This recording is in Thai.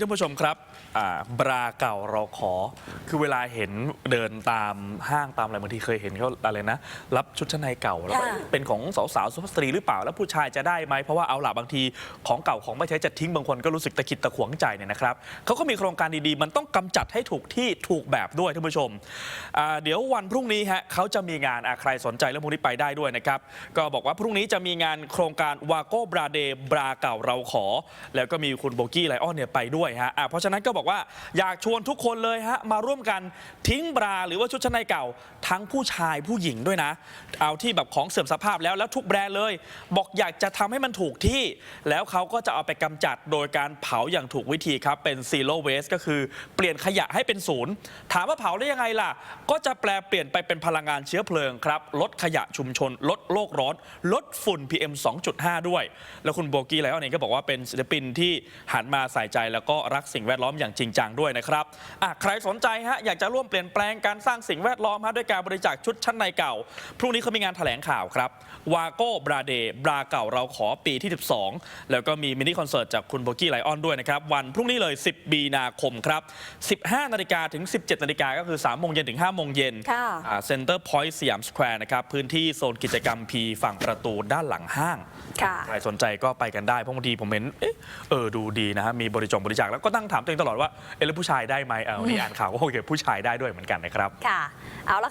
ท่านผู้ชมครับอ่าบราเก่าเราขอ คือเวลาเห็นเดินตามห้างตามอะไรบางทีเคยเห็นเขาอะไรนะ รับชุดชั้นในเก่าแล้วก็ค่ะเป็นของสาวๆสุภาพสตรีหรือเปล่าแล้วผู้ชายจะได้ไหมเพราะว่าเอาล่ะบางทีของเก่าของไม่ใช้จะทิ้งบางคนก็รู้สึกตะขิดตะขวงใจเนี่ยนะครับเขาก็มีโครงการดีๆ มันต้องกำจัดให้ถูกที่ถูกแบบด้วยท่านผู้ชมอ่าเดี๋ยววันพรุ่งนี้ฮะเขาจะมีงานอะใครสนใจเรื่องพวกนี้ไปได้ด้วยนะครับก็บอกว่าพรุ่งนี้จะมีงานโครงการวาโก้บราเดบราเก่าเราขอ แล้วก็มีคุณโบกี้ไลออนเนี่ยไปด้วยฮะะเพราะฉะนั้นก็บอกว่าอยากชวนทุกคนเลยฮะมาร่วมกันทิ้งบราหรือว่าชุดชั้นในเก่า ทั้งผู้ชายผู้หญิงด้วยนะ เอาที่แบบของเสื่อมสภาพแล้วแล้วทุกแบรนด์เลย บอกอยากจะทำให้มันถูกที่ แล้วเขาก็จะเอาไปกำจัดโดยการเผาอย่างถูกวิธีครับเป็น zero waste ก็คือเปลี่ยนขยะให้เป็นศูนย์ถามว่าเผาได้ยังไงล่ะ ก็จะแปลเปลี่ยนไปเป็นพลังงานเชื้อเพลิงครับลดขยะชุมชน ลดโลกร้อน ลดฝุ่น PM 2.5 ด้วย แล้วคุณโบกี้ไลออนเองก็บอกว่าเป็นศิลปินที่หันมาใส่ใจแล้วก็รักสิ่งแวดล้อมอย่างจริงจังด้วยนะครับอะใครสนใจฮะอยากจะร่วมเปลี่ยนแปลงการสร้างสิ่งแวดล้อมฮะด้วยการบริจาคชุดชั้นในเก่า พรุ่งนี้เขามีงานแถลงข่าวครับวาโก้บราเดบราเก่าเราขอปีที่ 12 แล้วก็มีมินิคอนเสิร์ตจากคุณโบกี้ไลออนด้วยนะครับวันพรุ่งนี้เลย 10 มีนาคมครับ 15 นาฬิกาถึง 17 นาฬิกาก็คือ 3 โมงเย็นถึง 5 โมงเย็นค่ะเซ็นเตอร์พอยต์สยามสแควร์นะครับพื้นที่โซนกิจกรรม P ฝั่งประตูด้านหลังห้างค่ะใครสนใจก็ไปกันได้เพราะบางทีผมเห็นเอ๊ะเออดูดีนะฮะมีบริจงบริจจาคแล้วก็ตั้งถามตัวเองตลอดว่าเออแล้วผู้ชายได้ไหมเอานี่อ่านข่าวก็โอเคผู้ชายได้ด้วยเหมือนกันนะครับ ค่ะ เอาละค่ะ